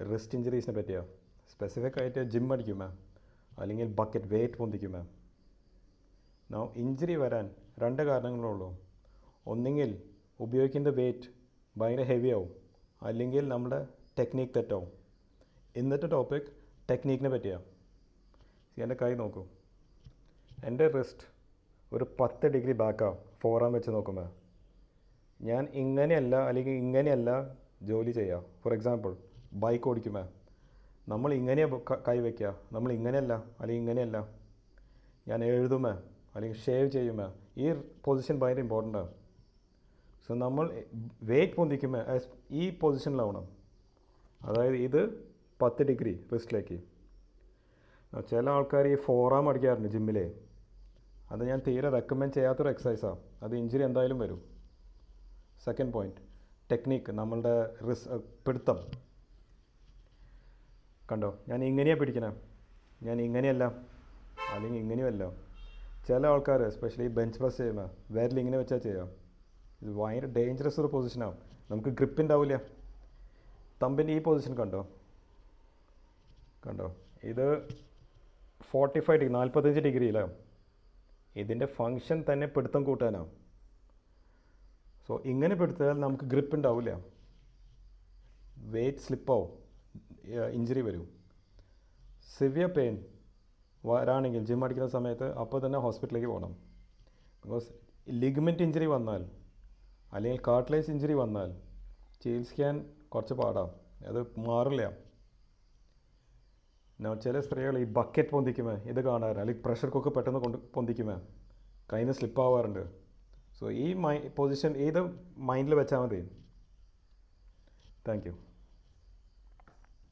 Wrist ഇഞ്ചറീസിനെ പറ്റിയോ? Specific ആയിട്ട് gym അടിക്കുമോ അല്ലെങ്കിൽ bucket weight ma'am no injury വരാൻ രണ്ട് കാരണങ്ങളേ ഉള്ളൂ. ഒന്നെങ്കിൽ ഉപയോഗിക്കുന്ന വെയിറ്റ് ഭയങ്കര ഹെവി ആവും. അല്ലെങ്കിൽ നമ്മുടെ ടെക്നീക്ക് തെറ്റാവും. ഇന്നത്തെ ടോപ്പിക് ടെക്നീക്കിനെ പറ്റിയാണ് എന്റെ കൈ നോക്കൂ. എന്റെ റിസ്റ്റ് ഒരു പത്ത് ഡിഗ്രി ബാക്കാവും ഫോറാം വെച്ച് നോക്കുമ്പോൾ ഞാൻ ഇങ്ങനെയല്ല അല്ലെങ്കിൽ ഇങ്ങനെയല്ല ജോലി ചെയ്യുക ഫോർ എക്സാമ്പിൾ ബൈക്ക് ഓടിക്കുമ്പോൾ നമ്മൾ ഇങ്ങനെ കൈ വയ്ക്കുക നമ്മൾ ഇങ്ങനെയല്ല അല്ലെങ്കിൽ ഇങ്ങനെയല്ല. ഞാൻ എഴുതുമേ അല്ലെങ്കിൽ ഷേവ് ചെയ്യുമേ ഈ പൊസിഷൻ ഭയങ്കര ഇമ്പോർട്ടന്റ് ആണ് സോ നമ്മൾ വെയിറ്റ് പൊന്തിക്കുമ്പോൾ as- ഈ പൊസിഷനിലാവണം അതായത് ഇത് പത്ത് ഡിഗ്രി റിസ്റ്റിലേക്ക് ചില ആൾക്കാർ ഈ ഫോറാം അടിക്കാറുണ്ട് ജിമ്മിലെ അത് ഞാൻ തീരെ റെക്കമെൻഡ് ചെയ്യാത്തൊരു എക്സസൈസാണ് അത് ഇഞ്ചുറി എന്തായാലും വരും. സെക്കൻഡ് പോയിന്റ് ടെക്നിക്ക് നമ്മളുടെ റിസ് പിടുത്തം. കണ്ടോ? ഞാൻ ഇങ്ങനെയാണ് പിടിക്കണം. ഞാൻ ഇങ്ങനെയല്ല. അല്ലെങ്കിൽ ഇങ്ങനെയല്ല ചില ആൾക്കാർ എസ്പെഷ്യലി ബെഞ്ച് പ്രസ് ചെയ്യുമ്പോൾ വേരിൽ ഇങ്ങനെ വെച്ചാൽ ചെയ്യാം. ഇത് ഭയങ്കര ഡേഞ്ചറസ് ഒരു പൊസിഷനാവും നമുക്ക് ഗ്രിപ്പ് ഉണ്ടാവില്ല തമ്പിന്റെ ഈ പൊസിഷൻ കണ്ടോ? കണ്ടോ? ഇത് ഫോർട്ടി ഫൈവ് ഡിഗ്രി നാൽപ്പത്തഞ്ച് ഡിഗ്രിയിലാണ് ഇതിന്റെ ഫങ്ഷൻ തന്നെ പിടുത്തം കൂട്ടാനാണ് സോ ഇങ്ങനെ പിടുത്താൽ നമുക്ക് ഗ്രിപ്പ് ഉണ്ടാവില്ല വെയിറ്റ് സ്ലിപ്പാവും ഇഞ്ചുറി വരും. സിവിയർ പെയിൻ വരാണെങ്കിൽ ജിം അടിക്കുന്ന സമയത്ത് അപ്പോൾ തന്നെ ഹോസ്പിറ്റലിലേക്ക് പോകണം ബിക്കോസ് ലിഗ്മെന്റ് ഇഞ്ചുറി വന്നാൽ അല്ലെങ്കിൽ കാർട്ടിലേജ് ഇഞ്ചുറി വന്നാൽ ചികിത്സിക്കാൻ കുറച്ച് പാടാം. അത് മാറില്ല. ചില സ്ത്രീകൾ ഈ ബക്കറ്റ് പൊന്തിക്കുമേ ഇത് കാണാറ് അല്ലെങ്കിൽ പ്രഷർ കുക്ക് പെട്ടെന്ന് കൊണ്ട് പൊന്തിക്കുമേ കയ്യിൽ നിന്ന് സ്ലിപ്പ് ആവാറുണ്ട്. സോ ഈ മൈ പൊസിഷൻ ഏത് മൈൻഡിൽ വെച്ചാൽ മതി. Thank you